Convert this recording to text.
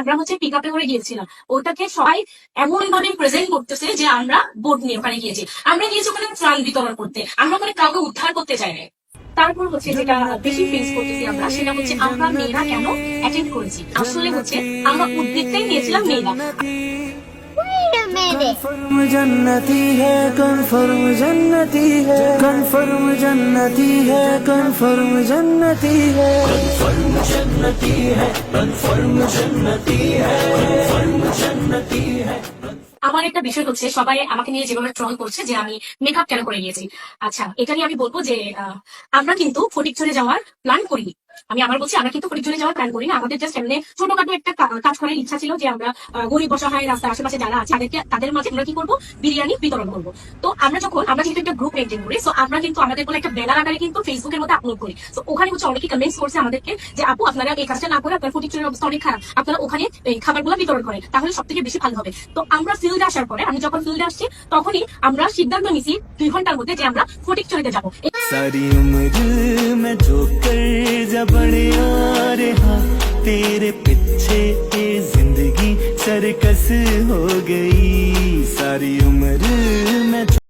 আমরা হচ্ছে পিক আপে করে গিয়েছিলাম। ওটাকে সবাই এমন ভাবে প্রেজেন্ট করতেছে যে আমরা বোর্ড নিয়ে ওখানে গিয়েছি। আমরা গিয়েছি ওখানে ত্রাণ বিতরণ করতে। আমরা মানে কাউকে উদ্ধার করতে চাই না তারপর হচ্ছে যেটা বেশি ফেস করতেছি আমরা, সেটা হচ্ছে আমরা মেয়েরা কেন অ্যাটেন্ড করেছি? আসলে হচ্ছে আমরা উদ্যোগটাই নিয়েছিলাম মেয়েরা. कन्फर्म जन्नती है कन्फर्म जन्नती है कन्फर्म जन्नती है कन्फर्म जन्नती है कन्फर्म जन्नती है कन्फर्म जन्नती है कन्फर्म जन्नती है আমার একটা বিষয় হচ্ছে সবাই আমাকে নিয়ে যেভাবে ট্রল করছে যে আমি মেকআপ কেন করে গিয়েছি আচ্ছা এটা নিয়ে আমি বলবো যে আহ, আমরা কিন্তু ফটিকছড়ে যাওয়ার প্ল্যান করিনি আমি আবার বলছি, আমরা কিন্তু ফটিকছড়ে যাওয়ার প্ল্যান করি না। আমাদের জাস্ট এমনি ছোটখাটো একটা কাজ করার ইচ্ছা ছিল যে আমরা গরিব অসহায় রাস্তার আশেপাশে যারা আছে, তাদেরকে, তাদের মাঝে আমরা কি করব? বিরিয়ানি বিতরণ করব। তো আমরা যখন, আমরা যেহেতু একটা গ্রুপ মেনটেন করি সো আমরা কিন্তু আমাদের কোনো একটা ব্যানার আকারে কিন্তু ফেসবুকের মধ্যে আপলোড করি। তো ওখানে হচ্ছে অনেকে কমেন্টস করছে আমাদেরকে যে, আপু, আপনারা এই কাজটা না করে আপনার ফটিকছড়ির অবস্থা অনেক খারাপ। আপনারা ওখানে এই খাবারগুলো বিতরণ করেন। তাহলে সব থেকে বেশি ভালো হবে। তো আমরা ফিল্ডে আসার পরে, আমি যখন ফিল্ডে আসছি, তখনই আমরা সিদ্ধান্ত নিছি দুই ঘণ্টার মধ্যে যে আমরা ফটিকছড়িতে যাব। सारी उम्र मैं जो कर जा बड़े आ रहा तेरे पीछे ये